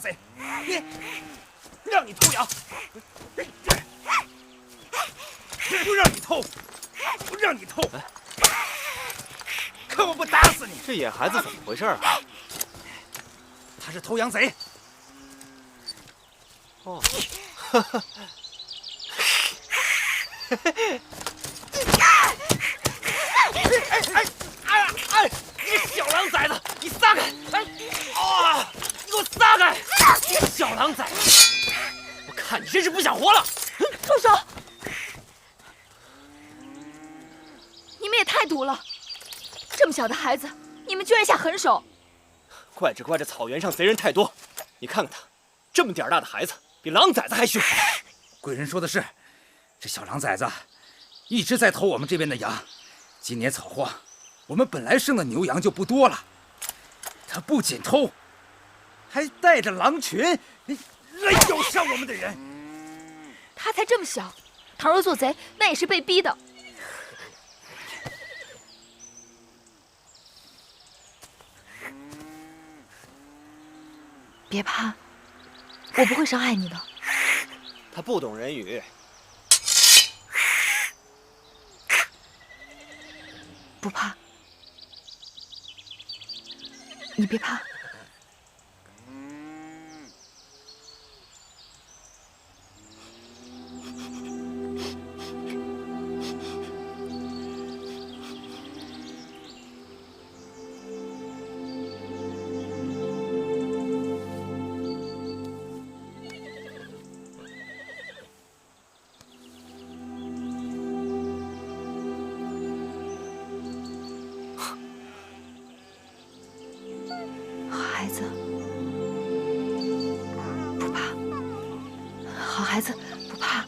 贼，你让你偷羊，不让你偷，不让你偷，看我不打死你！这野孩子怎么回事啊？他是偷羊贼。哦，哎哎哎哎！你小狼崽子，你撒开！哎啊！你给我撒开！你小狼崽子，我看你真是不想活了！住手！你们也太毒了！这么小的孩子，你们居然下狠手！怪只怪这草原上贼人太多。你看看他，这么点大的孩子，比狼崽子还凶。贵人说的是，这小狼崽子一直在偷我们这边的羊。今年草荒，我们本来剩的牛羊就不多了，他不仅偷，还带着狼群来咬伤我们的人。他才这么小，倘若做贼，那也是被逼的。别怕，我不会伤害你的。他不懂人语。不怕，你别怕。好孩子，不怕。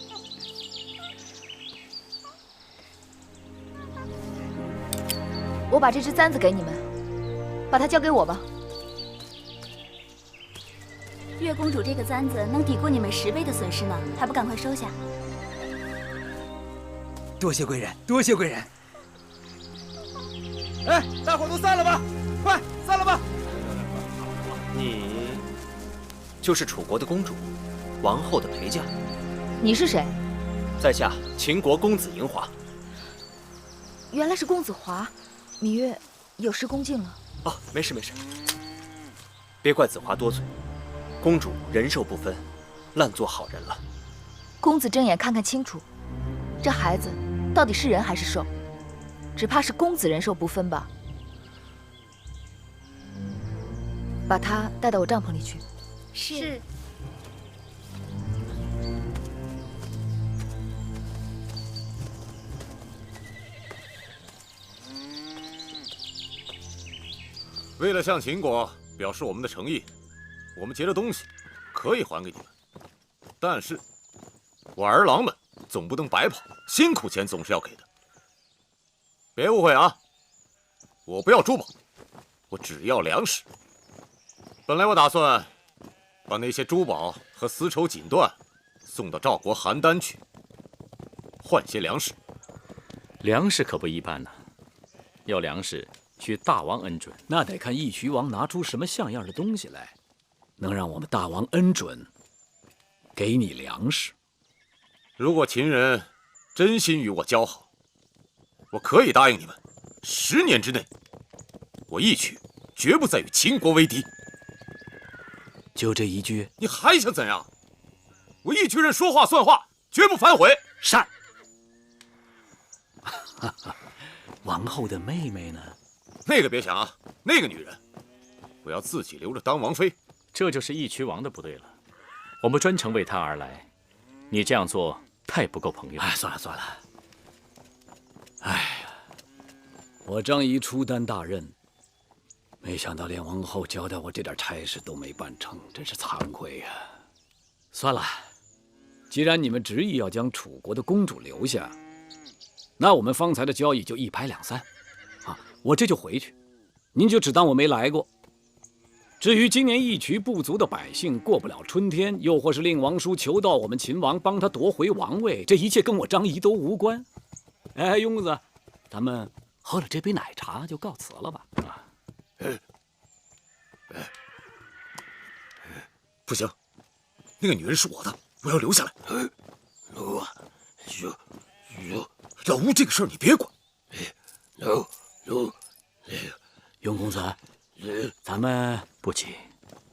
我把这只簪子给你们，把它交给我吧。月公主这个簪子能抵过你们十倍的损失呢，还不赶快收下？多谢贵人，多谢贵人。哎，大伙都散了吧，快散了吧！你就是楚国的公主，王后的陪嫁。你是谁？在下秦国公子嬴华。原来是公子华，芈月有失恭敬了。哦，没事没事，别怪子华多嘴。公主人兽不分，烂做好人了。公子睁眼看看清楚，这孩子到底是人还是兽？只怕是公子人兽不分吧。把他带到我帐篷里去。是。为了向秦国表示我们的诚意，我们劫的东西可以还给你们，但是我儿郎们总不能白跑，辛苦钱总是要给的。别误会啊，我不要珠宝，我只要粮食。本来我打算把那些珠宝和丝绸锦缎送到赵国邯郸去，换些粮食。粮食可不一般呐，要粮食需大王恩准，那得看义渠王拿出什么像样的东西来，能让我们大王恩准给你粮食。如果秦人真心与我交好，我可以答应你们，十年之内，我义渠绝不再与秦国为敌。就这一句，你还想怎样？我义渠人说话算话，绝不反悔。善。王后的妹妹呢？那个别想啊，那个女人，我要自己留着当王妃。这就是义渠王的不对了。我们专程为他而来，你这样做太不够朋友。哎，算了算了。哎呀，我张仪出担大任，没想到连王后交代我这点差事都没办成，真是惭愧呀。算了，既然你们执意要将楚国的公主留下，那我们方才的交易就一拍两散。啊，我这就回去，您就只当我没来过。至于今年义渠部族的百姓过不了春天，又或是令王叔求到我们秦王帮他夺回王位，这一切跟我张仪都无关。哎，庸子，咱们喝了这杯奶茶就告辞了吧。啊，不不行，那个女人是我的，我要留下来。奴奴奴老吴这个事儿你别管。奴奴永公子，咱们不急，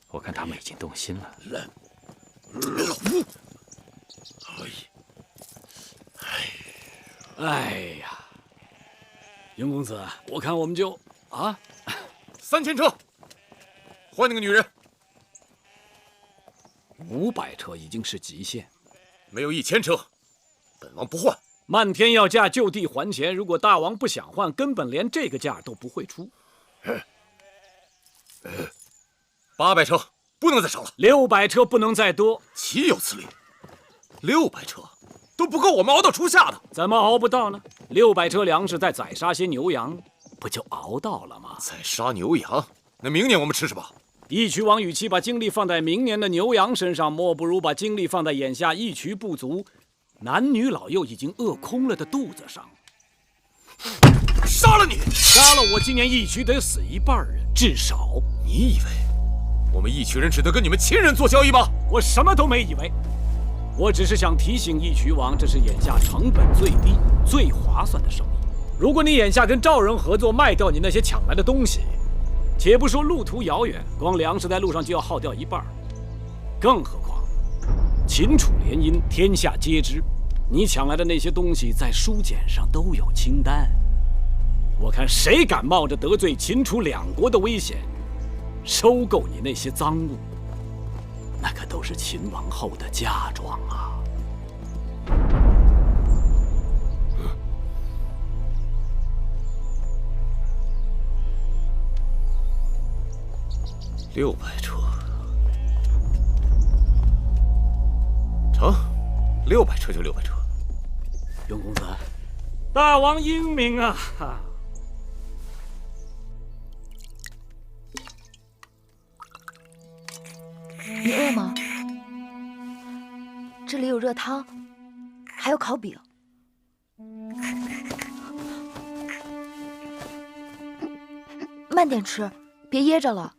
我看他们已经动心了。老吴，哎呀，永公子，我看我们就啊，三千车，换那个女人。五百车已经是极限。没有一千车，本王不换。漫天要价就地还钱，如果大王不想换，根本连这个价都不会出。八百车不能再少了，六百车不能再多，岂有此理！六百车都不够我们熬到初夏的。怎么熬不到呢？六百车粮食再宰杀些牛羊，不就熬到了吗？宰杀牛羊，那明年我们吃什么？义渠王与其把精力放在明年的牛羊身上，莫不如把精力放在眼下义渠不足、男女老幼已经饿空了的肚子上。杀了你！杀了我，今年义渠得死一半人，至少。你以为我们义渠人只能跟你们亲人做交易吗？我什么都没以为，我只是想提醒义渠王，这是眼下成本最低、最划算的生意。如果你眼下跟赵人合作，卖掉你那些抢来的东西，且不说路途遥远，光粮食在路上就要耗掉一半，更何况秦楚联姻，天下皆知，你抢来的那些东西在书简上都有清单。我看谁敢冒着得罪秦楚两国的危险，收购你那些赃物，那可都是秦王后的嫁妆啊！六百车，成，六百车就六百车。永公子，大王英明啊！你饿吗？这里有热汤，还有烤饼。慢点吃，别噎着了。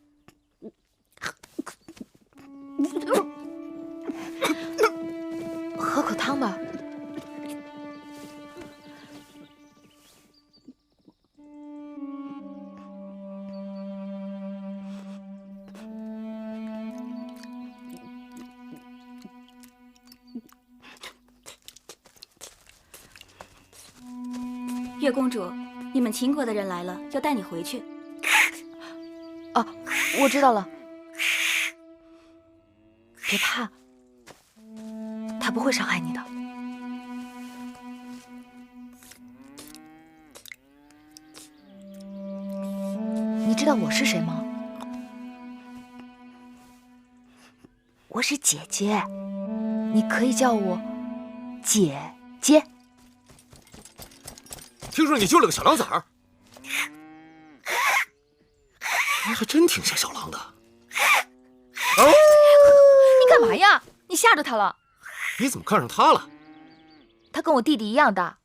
月公主，你们秦国的人来了，要带你回去。哦，我知道了。别怕，他不会伤害你的。你知道我是谁吗？我是姐姐，你可以叫我姐姐。听说你救了个小狼崽儿，你还真挺像小狼的。你干嘛呀？你吓着他了。你怎么看上他了？他跟我弟弟一样大，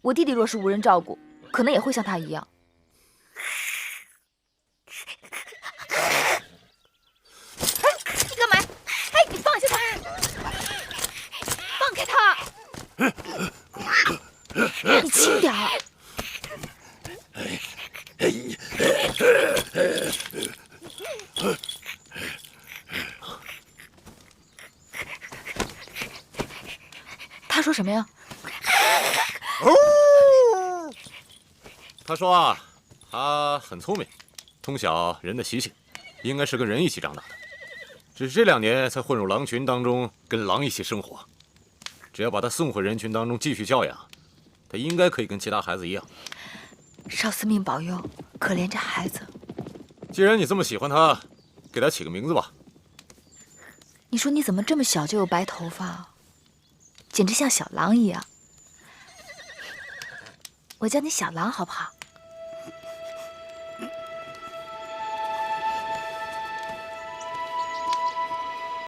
我弟弟若是无人照顾，可能也会像他一样。哎，你干嘛？哎，你放下他！放开他！你轻点儿。什么呀？他说啊，他很聪明，通晓人的习性，应该是跟人一起长大的，只是这两年才混入狼群当中，跟狼一起生活。只要把他送回人群当中继续教养，他应该可以跟其他孩子一样。少司命保佑，可怜这孩子。既然你这么喜欢他，给他起个名字吧。你说你怎么这么小就有白头发，简直像小狼一样。我叫你小狼好不好？